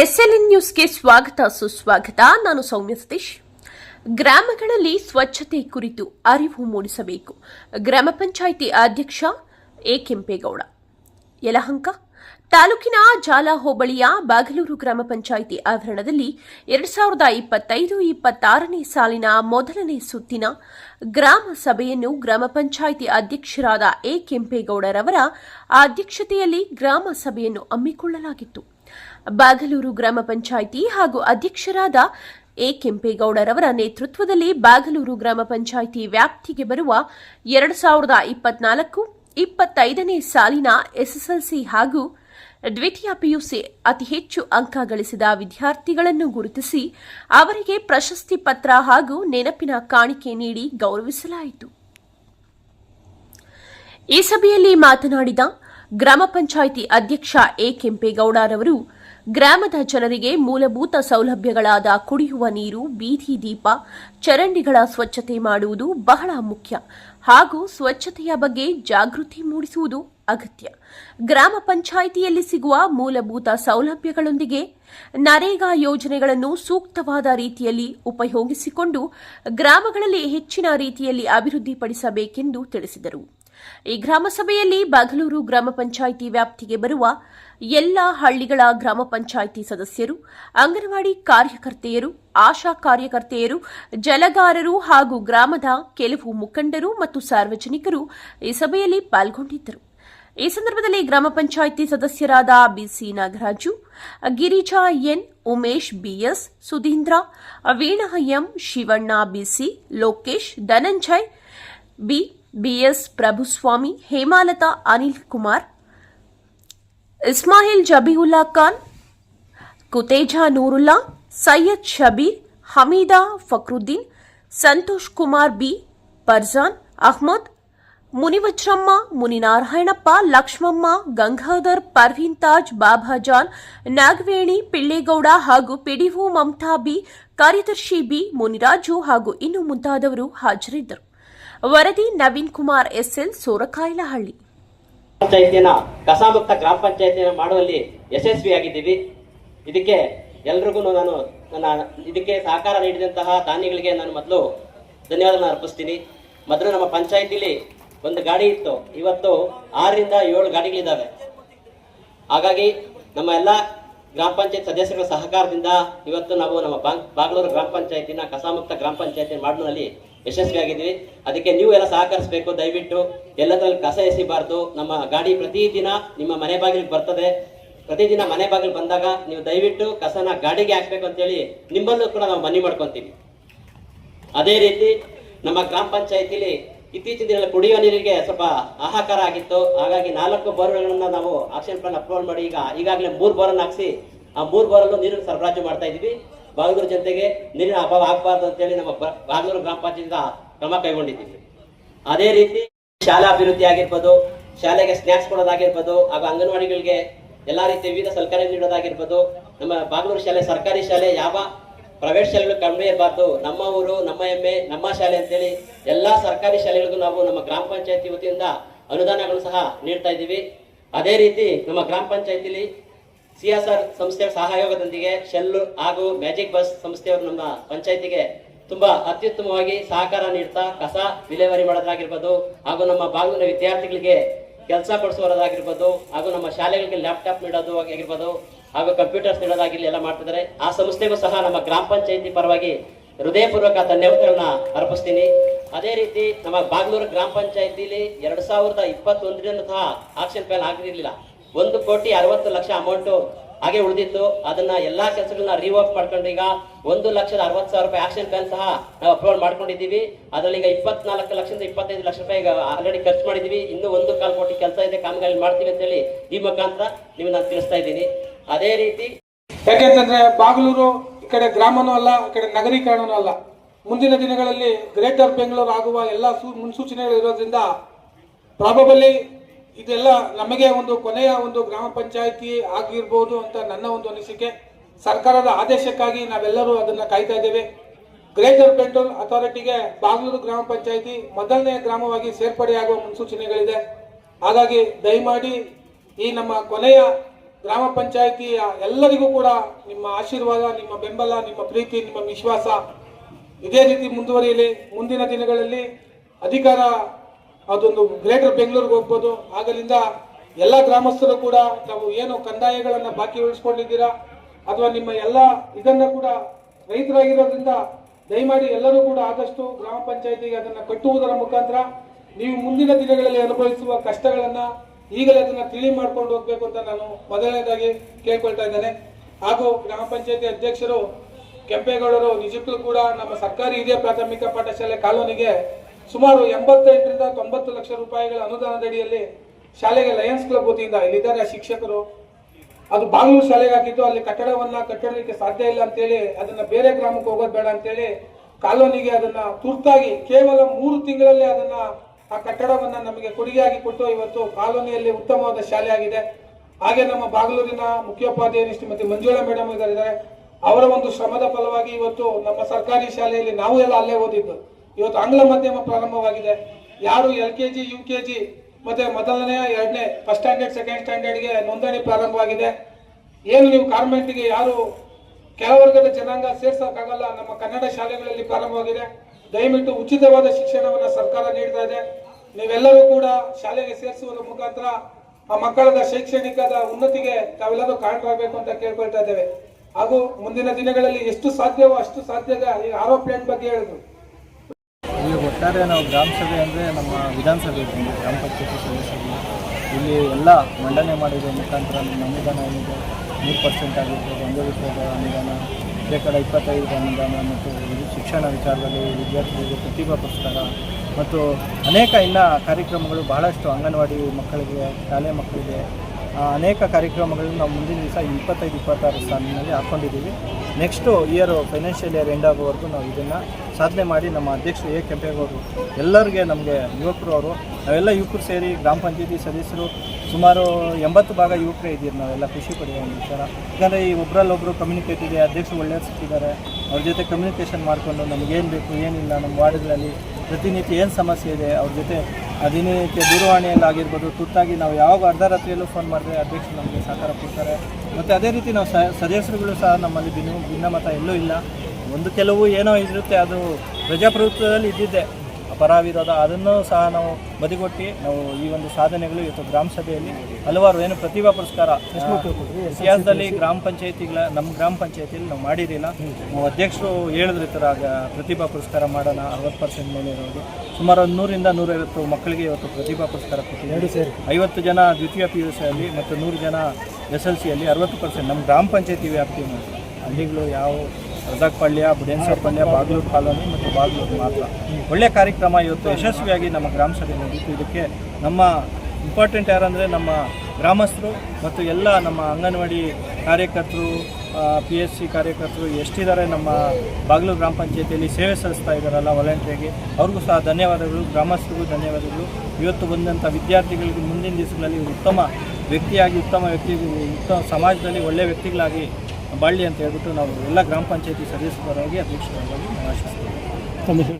SLN ನ್ಯೂಸ್ಗೆ ಸ್ವಾಗತ, ಸುಸ್ವಾಗತ. ನಾನು ಸೌಮ್ಯ ಸತೀಶ್. ಗ್ರಾಮಗಳಲ್ಲಿ ಸ್ವಚ್ಛತೆ ಕುರಿತು ಅರಿವು ಮೂಡಿಸಬೇಕು. ಗ್ರಾಮ ಪಂಚಾಯಿತಿ ಅಧ್ಯಕ್ಷ ಎ. ಕೆಂಪೇಗೌಡ. ಯಲಹಂಕ ತಾಲೂಕಿನ ಜಾಲ ಹೋಬಳಿಯ ಬಾಗಲೂರು ಗ್ರಾಮ ಪಂಚಾಯಿತಿ ಆವರಣದಲ್ಲಿ ಎರಡ್ ಸಾವಿರದ ಇಪ್ಪತ್ತೈದು, ಇಪ್ಪತ್ತಾರನೇ ಸಾಲಿನ ಮೊದಲನೇ ಸುತ್ತಿನ ಗ್ರಾಮ ಸಭೆಯನ್ನು ಗ್ರಾಮ ಪಂಚಾಯಿತಿ ಅಧ್ಯಕ್ಷರಾದ ಎ. ಕೆಂಪೇಗೌಡರವರ ಅಧ್ಯಕ್ಷತೆಯಲ್ಲಿ ಗ್ರಾಮ ಸಭೆಯನ್ನು ಹಮ್ಮಿಕೊಳ್ಳಲಾಗಿತ್ತು. ಬಾಗಲೂರು ಗ್ರಾಮ ಪಂಚಾಯಿತಿ ಹಾಗೂ ಅಧ್ಯಕ್ಷರಾದ ಎ ಕೆಂಪೇಗೌಡರವರ ನೇತೃತ್ವದಲ್ಲಿ ಬಾಗಲೂರು ಗ್ರಾಮ ಪಂಚಾಯಿತಿ ವ್ಯಾಪ್ತಿಗೆ ಬರುವ ಎರಡು ಸಾವಿರದ ಇಪ್ಪತ್ನಾಲ್ಕು, ಇಪ್ಪತ್ತೈದನೇ ಸಾಲಿನ ಎಸ್ಎಸ್ಎಲ್ಸಿ ಹಾಗೂ ದ್ವಿತೀಯ ಪಿಯುಸಿ ಅತಿ ಹೆಚ್ಚು ಅಂಕ ಗಳಿಸಿದ ವಿದ್ಯಾರ್ಥಿಗಳನ್ನು ಗುರುತಿಸಿ ಅವರಿಗೆ ಪ್ರಶಸ್ತಿ ಪತ್ರ ಹಾಗೂ ನೆನಪಿನ ಕಾಣಿಕೆ ನೀಡಿ ಗೌರವಿಸಲಾಯಿತು. ಈ ಸಭೆಯಲ್ಲಿ ಮಾತನಾಡಿದ ಗ್ರಾಮ ಪಂಚಾಯಿತಿ ಅಧ್ಯಕ್ಷ ಎ ಕೆಂಪೇಗೌಡರವರು ಗ್ರಾಮದ ಜನರಿಗೆ ಮೂಲಭೂತ ಸೌಲಭ್ಯಗಳಾದ ಕುಡಿಯುವ ನೀರು, ಬೀದಿ ದೀಪ, ಚರಂಡಿಗಳ ಸ್ವಚ್ಛತೆ ಮಾಡುವುದು ಬಹಳ ಮುಖ್ಯ. ಹಾಗೂ ಸ್ವಚ್ಛತೆಯ ಬಗ್ಗೆ ಜಾಗೃತಿ ಮೂಡಿಸುವುದು ಅಗತ್ಯ. ಗ್ರಾಮ ಪಂಚಾಯಿತಿಯಲ್ಲಿ ಸಿಗುವ ಮೂಲಭೂತ ಸೌಲಭ್ಯಗಳೊಂದಿಗೆ ನರೇಗಾ ಯೋಜನೆಗಳನ್ನು ಸೂಕ್ತವಾದ ರೀತಿಯಲ್ಲಿ ಉಪಯೋಗಿಸಿಕೊಂಡು ಗ್ರಾಮಗಳಲ್ಲಿ ಹೆಚ್ಚಿನ ರೀತಿಯಲ್ಲಿ ಅಭಿವೃದ್ಧಿಪಡಿಸಬೇಕೆಂದು ತಿಳಿಸಿದರು. ಈ ಗ್ರಾಮ ಸಭೆಯಲ್ಲಿ ಬಾಗಲೂರು ಗ್ರಾಮ ಪಂಚಾಯಿತಿ ವ್ಯಾಪ್ತಿಗೆ ಬರುವ ಎಲ್ಲ ಹಳ್ಳಿಗಳ ಗ್ರಾಮ ಪಂಚಾಯಿತಿ ಸದಸ್ಯರು, ಅಂಗನವಾಡಿ ಕಾರ್ಯಕರ್ತೆಯರು, ಆಶಾ ಕಾರ್ಯಕರ್ತೆಯರು, ಜಲಗಾರರು ಹಾಗೂ ಗ್ರಾಮದ ಕೆಲವು ಮುಖಂಡರು ಮತ್ತು ಸಾರ್ವಜನಿಕರು ಈ ಸಭೆಯಲ್ಲಿ ಪಾಲ್ಗೊಂಡಿದ್ದರು. ಈ ಸಂದರ್ಭದಲ್ಲಿ ಗ್ರಾಮ ಪಂಚಾಯಿತಿ ಸದಸ್ಯರಾದ B C Nagaraju, Girija N, Umesh B S, Sudhindra, Veena M, Shivanna B C, Lokesh, Dhananjay, B B S Prabhuswamy, Hemalatha, Anil Kumar Ismail Zabiulla Khan, Kuteja Noorulla, Syed Shabbir, Hameeda Fakruddin, Santosh Kumar B, Farzan, Ahmed Munivachramma Muninarayanappa, Lakshmamma, Gangadhar, Parveen Taj Babajan Nagaveni, Pillegowda ಹಾಗೂ PDO Mamata B, ಕಾರ್ಯದರ್ಶಿ B, Muniraju ಹಾಗೂ ಇನ್ನು ಮುಂತಾದವರು ಹಾಜರಿದ್ದರು. ವರದಿ Naveen Kumar SL Sorakayalahalli. ಪಂಚಾಯತಿನ ಕಸಾಮುಕ್ತ ಗ್ರಾಮ ಪಂಚಾಯತಿಯನ್ನ ಮಾಡುವಲ್ಲಿ ಯಶಸ್ವಿಯಾಗಿದ್ದೀವಿ ಇದಕ್ಕೆ ಎಲ್ರಿಗೂ ನಾನು ನನ್ನ ಇದಕ್ಕೆ ಸಹಕಾರ ನೀಡಿದಂತಹ ದಾನಿಗಳಿಗೆ ನಾನು ಮೊದಲು ಧನ್ಯವಾದಗಳನ್ನು ಅರ್ಪಿಸ್ತೀನಿ. ಮೊದಲು ನಮ್ಮ ಪಂಚಾಯತಿಲಿ ಒಂದು ಗಾಡಿ ಇತ್ತು. ಇವತ್ತು ಆರರಿಂದ ಏಳು ಗಾಡಿಗಳಿದ್ದಾವೆ. ಹಾಗಾಗಿ ನಮ್ಮ ಎಲ್ಲ ಗ್ರಾಮ ಪಂಚಾಯತ್ ಸದಸ್ಯರ ಸಹಕಾರದಿಂದ ಇವತ್ತು ನಾವು ನಮ್ಮ ಬಾಗ್- ಬಾಗಲೂರು ಗ್ರಾಮ ಪಂಚಾಯತಿನ ಕಸಾಮುಕ್ತ ಗ್ರಾಮ ಪಂಚಾಯತಿ ಮಾಡುವಲ್ಲಿ ಯಶಸ್ವಿಯಾಗಿದ್ದೀವಿ ಅದಕ್ಕೆ ನೀವು ಎಲ್ಲ ಸಹಕರಿಸಬೇಕು. ದಯವಿಟ್ಟು ಎಲ್ಲದರಲ್ಲಿ ಕಸ ಎಸಿಬಾರ್ದು. ನಮ್ಮ ಗಾಡಿ ಪ್ರತಿದಿನ ನಿಮ್ಮ ಮನೆ ಬಾಗಿಲಿಗೆ ಬರ್ತದೆ. ಪ್ರತಿದಿನ ಮನೆ ಬಾಗಿಲು ಬಂದಾಗ ನೀವು ದಯವಿಟ್ಟು ಕಸನ ಗಾಡಿಗೆ ಹಾಕ್ಬೇಕು ಅಂತೇಳಿ ನಿಮ್ಮಲ್ಲೂ ಕೂಡ ನಾವು ಮನವಿ ಮಾಡ್ಕೊತೀವಿ. ಅದೇ ರೀತಿ ನಮ್ಮ ಗ್ರಾಮ ಪಂಚಾಯತಿಲಿ ಇತ್ತೀಚಿನ ದಿನಗಳಲ್ಲಿ ಕುಡಿಯುವ ನೀರಿಗೆ ಸ್ವಲ್ಪ ಹಾಹಾಕಾರ ಆಗಿತ್ತು. ಹಾಗಾಗಿ ನಾಲ್ಕು ಬೋರ್ಗಳನ್ನ ನಾವು ಆಕ್ಷನ್ ಪ್ಲಾನ್ ಅಪ್ಲೋಡ್ ಮಾಡಿ ಈಗ ಈಗಾಗಲೇ ಮೂರು ಬೋರನ್ನು ಹಾಕ್ಸಿ ಆ ಮೂರು ಬೋರಲ್ಲೂ ನೀರು ಸರಬರಾಜು ಮಾಡ್ತಾ ಇದೀವಿ ಬಾಗಲೂರು ಜನತೆಗೆ ನೀರಿನ ಅಭಾವ ಆಗಬಾರ್ದು ಅಂತೇಳಿ ನಮ್ಮ ಬಾಂಗ್ಲೂರು ಗ್ರಾಮ ಪಂಚಾಯತಿಯಿಂದ ಕ್ರಮ ಕೈಗೊಂಡಿದ್ದೀವಿ. ಅದೇ ರೀತಿ ಶಾಲಾ ಅಭಿವೃದ್ಧಿ ಆಗಿರ್ಬೋದು, ಶಾಲೆಗೆ ಸ್ನ್ಯಾಕ್ಸ್ ಕೊಡೋದಾಗಿರ್ಬೋದು, ಹಾಗೂ ಅಂಗನವಾಡಿಗಳಿಗೆ ಎಲ್ಲ ರೀತಿಯ ವಿವಿಧ ಸೌಕರ್ಯ ನೀಡೋದಾಗಿರ್ಬೋದು, ನಮ್ಮ ಬಾಗಲೂರು ಶಾಲೆ ಸರ್ಕಾರಿ ಶಾಲೆ ಯಾವ ಪ್ರೈವೇಟ್ ಶಾಲೆಗಳು ಕಡಿಮೆ ಇರಬಾರ್ದು, ನಮ್ಮ ಊರು, ನಮ್ಮ ಹೆಮ್ಮೆ, ನಮ್ಮ ಶಾಲೆ ಅಂತೇಳಿ ಎಲ್ಲ ಸರ್ಕಾರಿ ಶಾಲೆಗಳಿಗೂ ನಾವು ನಮ್ಮ ಗ್ರಾಮ ಪಂಚಾಯತಿ ವತಿಯಿಂದ ಅನುದಾನಗಳು ಸಹ ನೀಡ್ತಾ ಇದ್ದೀವಿ. ಅದೇ ರೀತಿ ನಮ್ಮ ಗ್ರಾಮ ಪಂಚಾಯತಿಲಿ ಸಿ ಎಸ್ ಆರ್ ಸಂಸ್ಥೆಯ ಸಹಯೋಗದೊಂದಿಗೆ ಶೆಲ್ ಹಾಗೂ ಮ್ಯಾಜಿಕ್ ಬಸ್ ಸಂಸ್ಥೆಯವರು ನಮ್ಮ ಪಂಚಾಯತಿಗೆ ತುಂಬಾ ಅತ್ಯುತ್ತಮವಾಗಿ ಸಹಕಾರ ನೀಡ್ತಾ ಕಸ ವಿಲೇವಾರಿ ಮಾಡೋದಾಗಿರ್ಬೋದು ಹಾಗೂ ನಮ್ಮ ಬಾಗಿಲಿನ ವಿದ್ಯಾರ್ಥಿಗಳಿಗೆ ಕೆಲಸ ಕೊಡಿಸುವುದಾಗಿರ್ಬೋದು ಹಾಗೂ ನಮ್ಮ ಶಾಲೆಗಳಿಗೆ ಲ್ಯಾಪ್ಟಾಪ್ ನೀಡೋದು ಆಗಿರ್ಬೋದು ಹಾಗೂ ಕಂಪ್ಯೂಟರ್ಸ್ ನೀಡೋದಾಗಿರ್ಲಿ ಎಲ್ಲ ಮಾಡ್ತಿದ್ದಾರೆ. ಆ ಸಂಸ್ಥೆಗೂ ಸಹ ನಮ್ಮ ಗ್ರಾಮ ಪಂಚಾಯತಿ ಪರವಾಗಿ ಹೃದಯಪೂರ್ವಕ ಧನ್ಯವಾದಗಳನ್ನ ಅರ್ಪಿಸ್ತೀನಿ. ಅದೇ ರೀತಿ ನಮ್ಮ ಬಾಗ್ಲೂರು ಗ್ರಾಮ ಪಂಚಾಯತಿಲಿ ಎರಡ್ ಸಾವಿರದ ಇಪ್ಪತ್ತೊಂದರಿಂದ ಸಹ ಆಕ್ಷನ್ ಪ್ಲಾನ್ ಆಗಿರಲಿಲ್ಲ ಒಂದು ಕೋಟಿ ಅರವತ್ತು ಲಕ್ಷ ಅಮೌಂಟ್ ಹಾಗೆ ಉಳಿದಿತ್ತು. ಅದನ್ನ ಎಲ್ಲಾ ಕೆಲಸಗಳನ್ನ ರಿವರ್ಕ್ ಮಾಡ್ಕೊಂಡು ಈಗ ಒಂದು ಲಕ್ಷದ ಅರವತ್ತು ಸಾವಿರ ರೂಪಾಯಿ ಆಕ್ಷನ್ ಪ್ಲಾನ್ ಸಹ ನಾವು ಅಪ್ಲೋಡ್ ಮಾಡ್ಕೊಂಡಿದ್ದೀವಿ. ಅದರಲ್ಲಿ ಈಗ ಇಪ್ಪತ್ನಾಲ್ಕು ಲಕ್ಷದಿಂದ ಇಪ್ಪತ್ತೈದು ಲಕ್ಷ ರೂಪಾಯಿ ಈಗ ಆಲ್ರೆಡಿ ಖರ್ಚು ಮಾಡಿದ್ದೀವಿ. ಇನ್ನು ಒಂದು ಕಾಲು ಕೋಟಿ ಕೆಲಸ ಇದೆ ಕಾಮಗಾರಿ ಮಾಡ್ತೀವಿ ಅಂತೇಳಿ ಈ ಮುಖಾಂತರ ನೀವು ನಾನು ತಿಳಿಸ್ತಾ ಇದ್ದೀನಿ. ಅದೇ ರೀತಿ ಯಾಕೆಂತಂದ್ರೆ ಬಾಗಲೂರು ಈ ಕಡೆ ಗ್ರಾಮನೂ ಅಲ್ಲ, ಈ ಕಡೆ ನಗರೀಕರಣನೂ ಅಲ್ಲ. ಮುಂದಿನ ದಿನಗಳಲ್ಲಿ ಗ್ರೇಟರ್ ಬೆಂಗಳೂರು ಆಗುವ ಎಲ್ಲ ಮುನ್ಸೂಚನೆಗಳು ಇರೋದ್ರಿಂದ ಪ್ರಾಬಬಲಿ ಇದೆಲ್ಲ ನಮಗೆ ಒಂದು ಕೊನೆಯ ಒಂದು ಗ್ರಾಮ ಪಂಚಾಯಿತಿ ಆಗಿರ್ಬೋದು ಅಂತ ನನ್ನ ಒಂದು ಅನಿಸಿಕೆ. ಸರ್ಕಾರದ ಆದೇಶಕ್ಕಾಗಿ ನಾವೆಲ್ಲರೂ ಅದನ್ನ ಕಾಯ್ತಾ ಇದ್ದೇವೆ. ಗ್ರೇಟರ್ ಪೆಟ್ರೋಲ್ ಅಥಾರಿಟಿಗೆ ಬಾಗಲೂರು ಗ್ರಾಮ ಪಂಚಾಯಿತಿ ಮೊದಲನೇ ಗ್ರಾಮವಾಗಿ ಸೇರ್ಪಡೆಯಾಗುವ ಮುನ್ಸೂಚನೆಗಳಿದೆ. ಹಾಗಾಗಿ ದಯಮಾಡಿ ಈ ನಮ್ಮ ಕೊನೆಯ ಗ್ರಾಮ ಪಂಚಾಯಿತಿಯ ಎಲ್ಲರಿಗೂ ಕೂಡ ನಿಮ್ಮ ಆಶೀರ್ವಾದ, ನಿಮ್ಮ ಬೆಂಬಲ, ನಿಮ್ಮ ಪ್ರೀತಿ, ನಿಮ್ಮ ವಿಶ್ವಾಸ. ಇದೇ ರೀತಿ ಮುಂದುವರಿಯಲಿ. ಮುಂದಿನ ದಿನಗಳಲ್ಲಿ ಅಧಿಕಾರ ಅದೊಂದು ಗ್ರೇಟರ್ ಬೆಂಗಳೂರಿಗೆ ಹೋಗ್ಬೋದು. ಆಗಲಿಂದ ಎಲ್ಲ ಗ್ರಾಮಸ್ಥರು ಕೂಡ ತಾವು ಏನು ಕಂದಾಯಗಳನ್ನು ಬಾಕಿ ಉಳಿಸ್ಕೊಂಡಿದ್ದೀರಾ? ಅಥವಾ ನಿಮ್ಮ ಎಲ್ಲ ಇದನ್ನು ಕೂಡ ರೈತರಾಗಿರೋದ್ರಿಂದ ದಯಮಾಡಿ ಎಲ್ಲರೂ ಕೂಡ ಆದಷ್ಟು ಗ್ರಾಮ ಪಂಚಾಯಿತಿಗೆ ಅದನ್ನು ಕಟ್ಟುವುದರ ಮುಖಾಂತರ ನೀವು ಮುಂದಿನ ದಿನಗಳಲ್ಲಿ ಅನುಭವಿಸುವ ಕಷ್ಟಗಳನ್ನು ಈಗಲೇ ಅದನ್ನು ತಿಳಿ ಮಾಡ್ಕೊಂಡು ಹೋಗಬೇಕು ಅಂತ ನಾನು ಮೊದಲನೇದಾಗಿ ಕೇಳ್ಕೊಳ್ತಾ ಇದ್ದೇನೆ. ಹಾಗೂ ಗ್ರಾಮ ಪಂಚಾಯತಿ ಅಧ್ಯಕ್ಷರು ಕೆಂಪೇಗೌಡರು ನಿಜಕ್ಕೂ ಕೂಡ ನಮ್ಮ ಸರ್ಕಾರಿ ಹಿರಿಯ ಪ್ರಾಥಮಿಕ ಪಾಠಶಾಲೆ ಕಾಲೋನಿಗೆ ಸುಮಾರು ಎಂಬತ್ತೆಂಟರಿಂದ ತೊಂಬತ್ತು ಲಕ್ಷ ರೂಪಾಯಿಗಳ ಅನುದಾನದಡಿಯಲ್ಲಿ ಶಾಲೆಗೆ ಲಯನ್ಸ್ ಕ್ಲಬ್ ವತಿಯಿಂದ ಇಲ್ಲಿದ್ದಾರೆ ಶಿಕ್ಷಕರು. ಅದು ಬಾಂಗ್ಲೂರು ಶಾಲೆಗಾಗಿದ್ದು ಅಲ್ಲಿ ಕಟ್ಟಡವನ್ನ ಕಟ್ಟಡಕ್ಕೆ ಸಾಧ್ಯ ಇಲ್ಲ ಅಂತೇಳಿ ಅದನ್ನ ಬೇರೆ ಗ್ರಾಮಕ್ಕೆ ಹೋಗೋದು ಬೇಡ ಅಂತೇಳಿ ಕಾಲೋನಿಗೆ ಅದನ್ನ ತುರ್ತಾಗಿ ಕೇವಲ ಮೂರು ತಿಂಗಳಲ್ಲಿ ಅದನ್ನ ಆ ಕಟ್ಟಡವನ್ನ ನಮಗೆ ಕೊಡುಗೆಯಾಗಿ ಕೊಟ್ಟು ಇವತ್ತು ಕಾಲೋನಿಯಲ್ಲಿ ಉತ್ತಮವಾದ ಶಾಲೆ ಆಗಿದೆ. ಹಾಗೆ ನಮ್ಮ ಬಾಗಲೂರಿನ ಮುಖ್ಯೋಪಾಧ್ಯಾಯರು ಶ್ರೀಮತಿ ಮಂಜುಳಾ ಮೇಡಮ್ ಇದ್ದಾರೆ. ಅವರ ಒಂದು ಶ್ರಮದ ಫಲವಾಗಿ ಇವತ್ತು ನಮ್ಮ ಸರ್ಕಾರಿ ಶಾಲೆಯಲ್ಲಿ ನಾವು ಎಲ್ಲ ಅಲ್ಲೇ ಓದಿದ್ದು. ಇವತ್ತು ಆಂಗ್ಲ ಮಾಧ್ಯಮ ಪ್ರಾರಂಭವಾಗಿದೆ. ಯಾರು L K G, U K G, ಮತ್ತೆ ಮೊದಲನೇ, ಎರಡನೇ ಫಸ್ಟ್ ಸ್ಟ್ಯಾಂಡರ್ಡ್ ಸೆಕೆಂಡ್ ಸ್ಟ್ಯಾಂಡರ್ಡ್ಗೆ ನೋಂದಣಿ ಪ್ರಾರಂಭವಾಗಿದೆ. ಏನು ನೀವು ಕಾನ್ವೆಂಟ್ಗೆ ಯಾರು ಕೆಳವರ್ಗದ ಜನಾಂಗ ಸೇರ್ಸೋಕ್ಕಾಗಲ್ಲ, ನಮ್ಮ ಕನ್ನಡ ಶಾಲೆಗಳಲ್ಲಿ ಪ್ರಾರಂಭವಾಗಿದೆ. ದಯವಿಟ್ಟು ಉಚಿತವಾದ ಶಿಕ್ಷಣವನ್ನು ಸರ್ಕಾರ ನೀಡ್ತಾ ಇದೆ. ನೀವೆಲ್ಲರೂ ಕೂಡ ಶಾಲೆಗೆ ಸೇರಿಸುವುದರ ಮುಖಾಂತರ ಆ ಮಕ್ಕಳದ ಶೈಕ್ಷಣಿಕದ ಉನ್ನತಿಗೆ ತಾವೆಲ್ಲರೂ ಕಾರಣರಾಗಬೇಕು ಅಂತ ಕೇಳ್ಕೊಳ್ತಾ ಇದ್ದೇವೆ. ಹಾಗೂ ಮುಂದಿನ ದಿನಗಳಲ್ಲಿ ಎಷ್ಟು ಸಾಧ್ಯವೋ ಅಷ್ಟು ಸಾಧ್ಯದ ಈ ಆರೋ ಪ್ಲಾನ್ ಬಗ್ಗೆ ಹೇಳಿದ್ರು. ಒಟ್ಟಾರೆ ನಾವು ಗ್ರಾಮ ಸಭೆ ಅಂದರೆ ನಮ್ಮ ವಿಧಾನಸಭೆ ಇದ್ದೀನಿ ಗ್ರಾಮ ಪಂಚಾಯತಿ ಸದಸ್ಯರು. ಇಲ್ಲಿ ಎಲ್ಲ ಮಂಡನೆ ಮಾಡಿದ ಮುಖಾಂತರ ನಮ್ಮ ಅನುದಾನ ಏನಿದೆ ಮೂರು ಪರ್ಸೆಂಟ್ ಆಗಿರ್ಬೋದು ಅಂಗವಿಕಲದ ಅನುದಾನ ಶೇಕಡ ಇಪ್ಪತ್ತೈದು ಅನುದಾನ ಮತ್ತು ಶಿಕ್ಷಣ ವಿಚಾರದಲ್ಲಿ ವಿದ್ಯಾರ್ಥಿಗಳಿಗೆ ಪ್ರತಿಭಾ ಪುರಸ್ಕಾರ ಮತ್ತು ಅನೇಕ ಇನ್ನು ಕಾರ್ಯಕ್ರಮಗಳು ಬಹಳಷ್ಟು ಅಂಗನವಾಡಿ ಮಕ್ಕಳಿಗೆ, ಶಾಲೆ ಮಕ್ಕಳಿಗೆ ಅನೇಕ ಕಾರ್ಯಕ್ರಮಗಳನ್ನು ನಾವು ಮುಂದಿನ ದಿವಸ ಇಪ್ಪತ್ತೈದು, ಇಪ್ಪತ್ತಾರು ಸ್ಥಾನದಲ್ಲಿ ಹಾಕ್ಕೊಂಡಿದ್ದೀವಿ. Next year financial year end ಆಗೋವರೆಗೂ ನಾವು ಇದನ್ನು ಸಾಧನೆ ಮಾಡಿ ನಮ್ಮ ಅಧ್ಯಕ್ಷರು ಎ. ಕೆಂಪೇಗೌಡರು, ಎಲ್ಲರಿಗೆ ನಮಗೆ ಯುವಕರು ಅವರು, ನಾವೆಲ್ಲ ಯುವಕರು ಸೇರಿ ಗ್ರಾಮ ಪಂಚಾಯತಿ ಸದಸ್ಯರು, ಸುಮಾರು ಎಂಬತ್ತು ಭಾಗ ಯುವಕರೇ ಇದ್ದೀರಿ ನಾವೆಲ್ಲ ಖುಷಿ ಪಡೆಯುವ ಒಂದು ವಿಚಾರ ಯಾಕಂದರೆ ಈ ಒಬ್ಬರಲ್ಲೊಬ್ಬರು ಕಮ್ಯುನಿಕೇಟ್ ಇದೆ, ಅಧ್ಯಕ್ಷರು ಒಳ್ಳೆಯ ಸಿಕ್ಕಿದ್ದಾರೆ, ಅವ್ರ ಜೊತೆ ಕಮ್ಯುನಿಕೇಷನ್ ಮಾಡಿಕೊಂಡು ನಮಗೇನು ಬೇಕು, ಏನಿಲ್ಲ, ನಮ್ಮ ವಾರ್ಡ್ಗಳಲ್ಲಿ ಪ್ರತಿನಿತ್ಯ ಏನು ಸಮಸ್ಯೆ ಇದೆ, ಅವ್ರ ಜೊತೆ ದಿನನಿತ್ಯ ದೂರವಾಣಿಯಲ್ಲಿ ಆಗಿರ್ಬೋದು, ತುರ್ತಾಗಿ ನಾವು ಯಾವಾಗ ಅರ್ಧ ರಾತ್ರಿಯಲ್ಲೂ ಫೋನ್ ಮಾಡಿದ್ರೆ ಅಧ್ಯಕ್ಷರು ನಮಗೆ ಸಹಕಾರ ಕೊಡ್ತಾರೆ. ಮತ್ತು ಅದೇ ರೀತಿ ನಾವು ಸದಸ್ಯರುಗಳು ಸಹ ನಮ್ಮಲ್ಲಿ ಭಿನ್ನ, ಭಿನ್ನಮತ ಎಲ್ಲೂ ಇಲ್ಲ. ಒಂದು ಕೆಲವು ಏನೋ ಇರುತ್ತೆ, ಅದು ಪ್ರಜಾಪ್ರಭುತ್ವದಲ್ಲಿ ಇದ್ದಿದ್ದೆ. ಪರ ವಿರೋಧ ಅದನ್ನು ಸಹ ನಾವು ಬದಿಗೊಟ್ಟು ನಾವು ಈ ಒಂದು ಸಾಧನೆಗಳು ಇವತ್ತು ಗ್ರಾಮ ಸಭೆಯಲ್ಲಿ ಹಲವಾರು ಏನು ಪ್ರತಿಭಾ ಪುರಸ್ಕಾರ ಇತಿಹಾಸದಲ್ಲಿ ಗ್ರಾಮ ಪಂಚಾಯತಿಗಳ ನಮ್ಮ ಗ್ರಾಮ ಪಂಚಾಯತಿಯಲ್ಲಿ ನಾವು ಮಾಡಿರಲಿಲ್ಲ. ನಾವು ಅಧ್ಯಕ್ಷರು ಹೇಳಿದ್ರು ಈ ಥರ ಆಗ ಪ್ರತಿಭಾ ಪುರಸ್ಕಾರ ಮಾಡೋಣ ಅರವತ್ತು ಪರ್ಸೆಂಟ್ ಮೇಲೆ ಇರೋದು. ಸುಮಾರು ಒಂದು ನೂರಿಂದ ನೂರೈವತ್ತು ಮಕ್ಕಳಿಗೆ ಇವತ್ತು ಪ್ರತಿಭಾ ಪುರಸ್ಕಾರ ಕೊಟ್ಟಿದ್ದೀವಿ. ಐವತ್ತು ಜನ ದ್ವಿತೀಯ ಪಿ ಯು ಸಿಯಲ್ಲಿ ಮತ್ತು ನೂರು ಜನ ಎಸ್ ಎಲ್ ಸಿಯಲ್ಲಿ ಅರವತ್ತು ಪರ್ಸೆಂಟ್ ನಮ್ಮ ಗ್ರಾಮ ಪಂಚಾಯತಿ ವ್ಯಾಪ್ತಿ ಮಾತ್ರ ಹಳ್ಳಿಗಳು ಯಾವ ರಜಾಕ್ಪಾಳ್ಯ ಬುಡೇನ್ಸರಪಾಳ್ಯ ಬಾಗ್ಲೂರು ಕಾಲೋನಿ ಮತ್ತು ಬಾಗ್ಲೂರು ಮಾತ್ರ. ಒಳ್ಳೆಯ ಕಾರ್ಯಕ್ರಮ ಇವತ್ತು ಯಶಸ್ವಿಯಾಗಿ ನಮ್ಮ ಗ್ರಾಮ ಸಭೆ ನಡೀತು. ಇದಕ್ಕೆ ನಮ್ಮ ಇಂಪಾರ್ಟೆಂಟ್ ಯಾರಂದರೆ ನಮ್ಮ ಗ್ರಾಮಸ್ಥರು ಮತ್ತು ಎಲ್ಲ ನಮ್ಮ ಅಂಗನವಾಡಿ ಕಾರ್ಯಕರ್ತರು ಪಿ ಎಸ್ ಸಿ ಕಾರ್ಯಕರ್ತರು ಎಷ್ಟಿದ್ದಾರೆ ನಮ್ಮ ಬಾಗ್ಲೂರು ಗ್ರಾಮ ಪಂಚಾಯತಿಯಲ್ಲಿ ಸೇವೆ ಸಲ್ಲಿಸ್ತಾ ಇದ್ದಾರಲ್ಲ ವಾಲಂಟಿಯರ್ಗೆ ಅವ್ರಿಗೂ ಸಹ ಧನ್ಯವಾದಗಳು. ಗ್ರಾಮಸ್ಥರಿಗೂ ಧನ್ಯವಾದಗಳು. ಇವತ್ತು ಬಂದಂಥ ವಿದ್ಯಾರ್ಥಿಗಳಿಗೆ ಮುಂದಿನ ದಿವಸಗಳಲ್ಲಿ ಉತ್ತಮ ವ್ಯಕ್ತಿಯಾಗಿ, ಉತ್ತಮ ವ್ಯಕ್ತಿ ಉತ್ತಮ ಸಮಾಜದಲ್ಲಿ ಒಳ್ಳೆಯ ವ್ಯಕ್ತಿಗಳಾಗಿ ಬಾಳಲಿ ಅಂತ ಹೇಳ್ಬಿಟ್ಟು ನಾವು ಎಲ್ಲ ಗ್ರಾಮ ಪಂಚಾಯತಿ ಸದಸ್ಯರಾಗಿ ಅಧ್ಯಕ್ಷರಾಗಿ ಆಶಿಸ್ತೀವಿ